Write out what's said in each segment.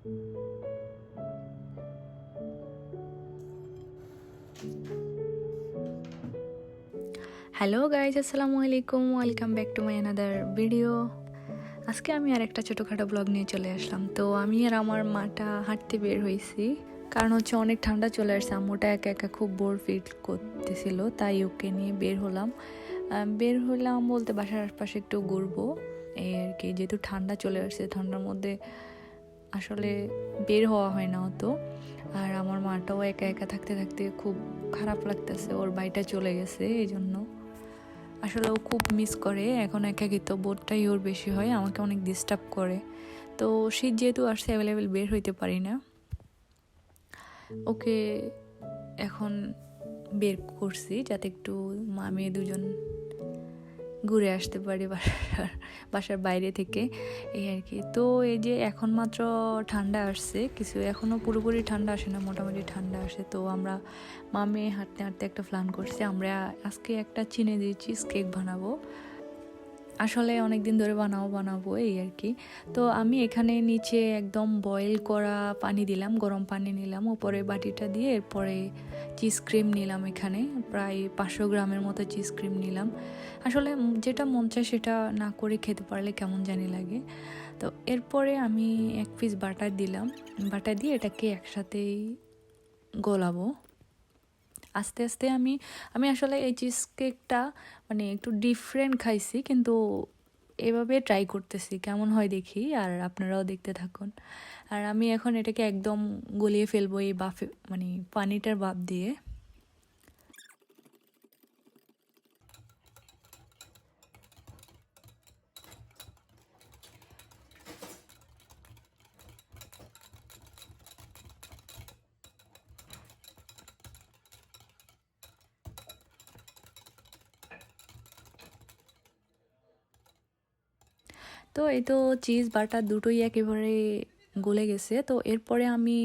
Hello guys আসসালামু আলাইকুম welcome back to my another video আজকে আমি আর একটা ছোটোখাটো ব্লগ নিয়ে চলে আসলাম। তো আমি আর আমার মাটা হাঁটতে বের হয়েছি। কারণ হচ্ছে অনেক ঠান্ডা চলে আসছে। আম্মুটা একা একা খুব বোর ফিল করতেছিল, তাই ওকে নিয়ে বের হলাম। বের হলাম বলতে বাসার আশপাশে একটু ঘুরবো। এই আর কি, যেহেতু ঠান্ডা চলে আসছে, ঠান্ডার মধ্যে আসলে বের হওয়া হয় না অত। আর আমার মাটাও একা একা থাকতে থাকতে খুব খারাপ লাগতেছে, ওর বাড়িটা চলে গেছে এই জন্য আসলে ও খুব মিস করে, এখন একাকিত্ব বোধটাই ওর বেশি হয়, আমাকে অনেক ডিস্টার্ব করে। তো শীত যেহেতু আসছে অ্যাভেলেবেল বের হইতে পারি না। ওকে এখন বের করছি, যাতে একটু মা মেয়ে দুজন ঘুরে আসতে পারি বাসার বাসার বাইরে থেকে, এই আর কি। তো এই যে এখন মাত্র ঠান্ডা আসছে, কিছু এখনও পুরোপুরি ঠান্ডা আসে না, মোটামুটি ঠান্ডা আসে। তো আমরা মামে হাঁটতে হাঁটতে একটা প্ল্যান করছি। আমরা আজকে একটা চিনে দিয়েছি কেক বানাবো। আসলে অনেক দিন ধরে বানাবো বানাবো এই আর কি। তো আমি এখানে নিচে একদম বয়েল করা পানি দিলাম, গরম পানি নিলাম, ওপরে বাটিটা দিয়ে এরপরে চিজ ক্রিম নিলাম এখানে, প্রায় পাঁচশো গ্রামের মতো চিজ ক্রিম নিলাম। আসলে যেটা মন চায় সেটা না করে খেতে পারলে কেমন জানি লাগে। তো এরপরে আমি এক পিস বাটার দিলাম। বাটার দিয়ে এটাকে একসাথেই গলাবো। আস্তে আস্তে আমি আমি আসলে এই চিজ কেকটা মানে একটু ডিফারেন্ট খাইছি, কিন্তু এভাবে ট্রাই করতেছি, কেমন হয় দেখি আর আপনারাও দেখতে থাকুন। আর আমি এখন এটাকে একদম গলিয়ে ফেলব এই বাফে মানে পানিটার বাপ দিয়ে। তো এই তো চিজ, বাটার দুটোই একেবারে গলে গেছে। তো এরপরে আমি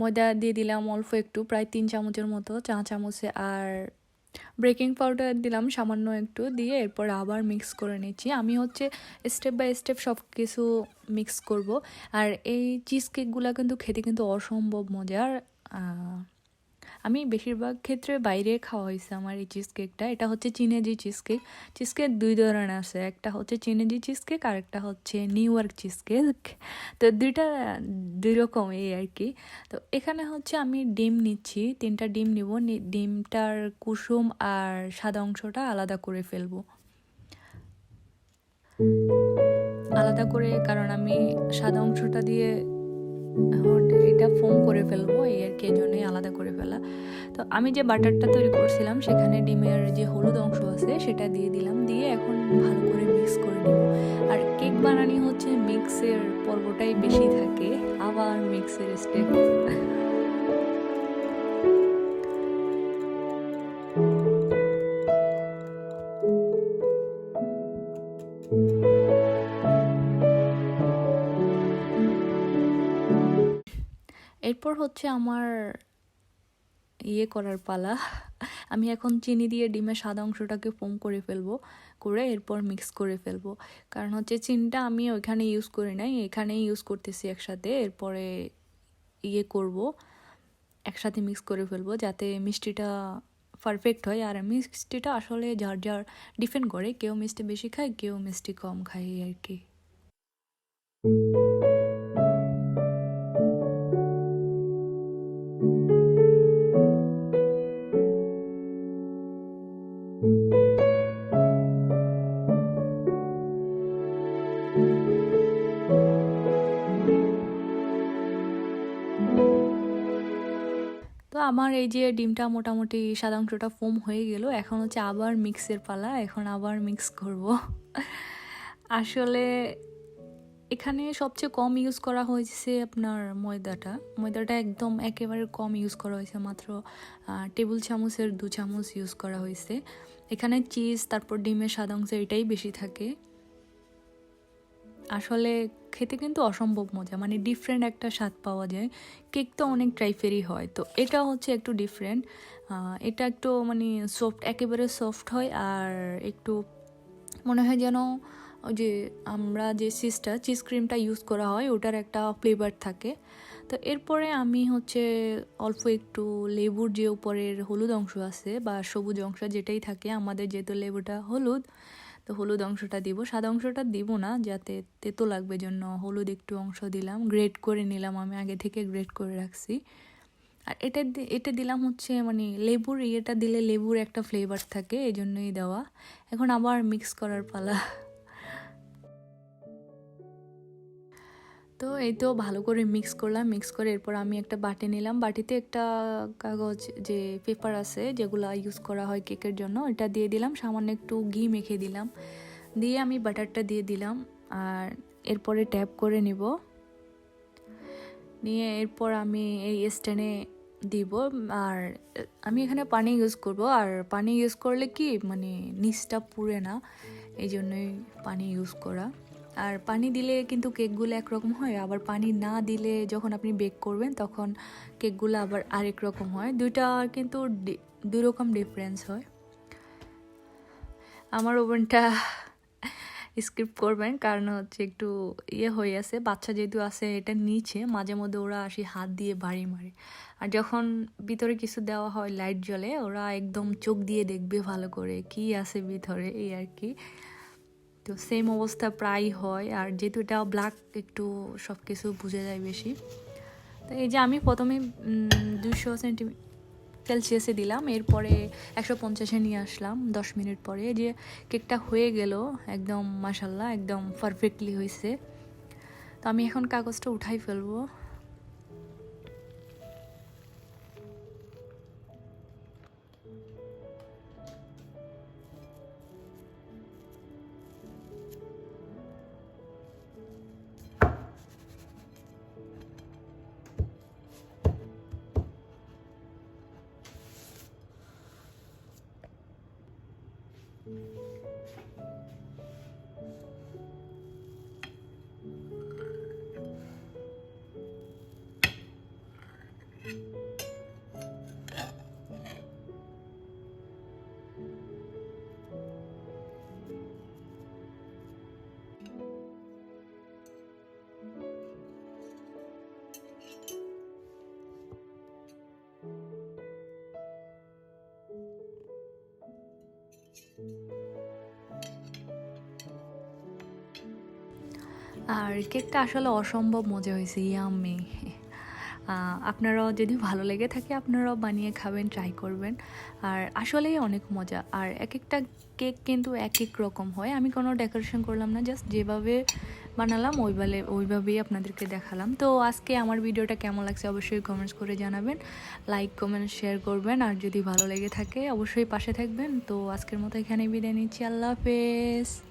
ময়দা দিয়ে দিলাম অল্প একটু, প্রায় তিন চামচের মতো চা চামচে আর ব্রেকিং পাউডার দিলাম সামান্য একটু দিয়ে এরপর আবার মিক্স করে নিচ্ছি। আমি হচ্ছে স্টেপ বাই স্টেপ সব কিছু মিক্স করব। আর এই চিজ কেকগুলো কিন্তু খেতে কিন্তু অসম্ভব মজার আমি বেশিরভাগ ক্ষেত্রে বাইরে খাওয়া হয়েছে আমার এই চিজ কেকটা এটা হচ্ছে চিনেজি চিজ কেক চিজ কেক দুই ধরনের আছে। একটা হচ্ছে চিনেজি চিজ কেক আর একটা হচ্ছে নিউ ইয়র্ক চিজ কেক তো দুইটা, দুই রকম এই আর কি। তো এখানে হচ্ছে আমি ডিম নিচ্ছি। তিনটা ডিম নিব। ডিমটার কুসুম আর সাদা অংশটা আলাদা করে ফেলব। আলাদা করে, কারণ আমি সাদা অংশটা দিয়ে এটা ফোম করে ফেলব, এই আর জন্যই আলাদা করে ফেলা। তো আমি যে বাটারটা তৈরি করছিলাম, সেখানে ডিমের যে হলুদ অংশ আছে, সেটা দিয়ে দিলাম, দিয়ে এখন ভালো করে মিক্স করে নেব। আর কেক বানানি হচ্ছে মিক্সের পর্বটাই বেশি থাকে, আবার মিক্সের স্টেপ এরপর হচ্ছে আমার ইয়ে করার পালা। আমি এখন চিনি দিয়ে ডিমের সাদা অংশটাকে ফোম করে ফেলব, করে এরপর মিক্স করে ফেলব। কারণ হচ্ছে চিনিটা আমি ওইখানে ইউজ করি নাই, এখানেই ইউজ করতেছি একসাথে। এরপরে ইয়ে করব, একসাথে মিক্স করে ফেলব যাতে মিষ্টিটা পারফেক্ট হয়। আর মিষ্টিটা আসলে যার যার ডিপেন্ড করে, কেউ মিষ্টি বেশি খায়, কেউ মিষ্টি কম খায় আর কি। আমার এই যে ডিমটা মোটামুটি সাদা অংশটা ফোম হয়ে গেল, এখন হচ্ছে আবার মিক্সের পালা, এখন আবার মিক্স করব। আসলে এখানে সবচেয়ে কম ইউজ করা হয়েছে আপনার ময়দাটা। ময়দাটা একদম একেবারে কম ইউজ করা হয়েছে, মাত্র টেবিল চামচের দু চামচ ইউজ করা হয়েছে। এখানে চিজ তারপর ডিমের সাদা অংশ এটাই বেশি থাকে। আসলে খেতে কিন্তু অসম্ভব মজা মানে ডিফারেন্ট একটা স্বাদ পাওয়া যায়। কেক তো অনেক টাইপেরই হয়। তো এটা হচ্ছে একটু ডিফারেন্ট এটা একটু মানে সফট একেবারে সফট হয় আর একটু মনে হয় যেন যে আমরা যে চিজটা চিজ ক্রিমটা ইউজ করা হয়, ওটার একটা ফ্লেভার থাকে। তো এরপরে আমি হচ্ছে অল্প একটু লেবুর যে উপরের হলুদ অংশ আছে বা সবুজ অংশ যেটাই থাকে, আমাদের যেহেতু লেবুটা হলুদ তো হলুদ অংশটা দিব। সাদা অংশটা দিব না, যাতে তেতো লাগবে জন্য হলুদ একটু অংশ দিলাম। গ্রেট করে নিলাম আমি, আগে থেকে গ্রেট করে রাখছি। আর এটা এটা দিলাম হচ্ছে মানে লেবুর, ইয়েটা দিলে লেবুর একটা ফ্লেভার থাকে এই জন্যই দেওয়া। এখন আবার মিক্স করার পালা। তো এই তো ভালো করে মিক্স করলাম মিক্স করে এরপর আমি একটা বাটি নিলাম। বাটিতে একটা কাগজ যে পেপার আছে, যেগুলো ইউজ করা হয় কেকের জন্য এটা দিয়ে দিলাম। সামান্য একটু ঘি মেখে দিলাম। দিয়ে আমি বাটারটা দিয়ে দিলাম আর এরপরে ট্যাপ করে নিব। নিয়ে এরপর আমি এই স্ট্যান্ডে দিব। আর আমি এখানে পানি ইউজ করব। আর পানি ইউজ করলে কি মানে নিচটা পুড়ে না এই জন্যই পানি ইউজ করা। আর পানি দিলে কিন্তু কেকগুলো একরকম হয়, আবার পানি না দিলে যখন আপনি বেক করবেন তখন কেকগুলো আবার আরেক রকম হয়। দুইটা কিন্তু দুই রকম ডিফারেন্স হয়। আমার ওভেনটা স্কিপ করবেন, কারণ হচ্ছে একটু ইয়ে হয়ে আছে, বাচ্চা যেহেতু আছে এটা নিচে, মাঝে মধ্যে ওরা আসি হাত দিয়ে বাড়ি মারে। আর যখন ভিতরে কিছু দেওয়া হয় লাইট জ্বলে, ওরা একদম চোখ দিয়ে দেখবে ভালো করে, কি আছে ভিতরে এই আর কি। তো সেম অবস্থা প্রায় হয়। আর যেহেতু এটা ব্ল্যাক একটু সব কিছু বুঝে যায় বেশি। তো এই যে আমি প্রথমে দুশো সেন্টিমিটার সেলসিয়াসে দিলাম। এরপরে একশো পঞ্চাশে নিয়ে আসলাম, দশ মিনিট পরে। যে কেকটা হয়ে গেল, একদম মাসাল্লাহ একদম পারফেক্টলি হয়েছে তো আমি এখন কাগজটা উঠাই ফেলব। আর কেকটা আসলে অসম্ভব মজা হয়েছে, ইয়াম্মি। আপনারাও যদি ভালো লেগে থাকে, আপনারাও বানিয়ে খাবেন ট্রাই করবেন। আর আসলেই অনেক মজা। আর এক একটা কেক কিন্তু এক এক রকম হয়। আমি কোনো ডেকোরেশন করলাম না জাস্ট যেভাবে বানালাম, ওইভাবে, ওইভাবেই আপনাদেরকে দেখালাম। তো আজকে আমার ভিডিওটা কেমন লাগছে অবশ্যই কমেন্টস করে জানাবেন। লাইক কমেন্ট শেয়ার করবেন। আর যদি ভালো লেগে থাকে, অবশ্যই পাশে থাকবেন। তো আজকের মতো এখানে বিদায় নিচ্ছি। আল্লাহ হাফেজ।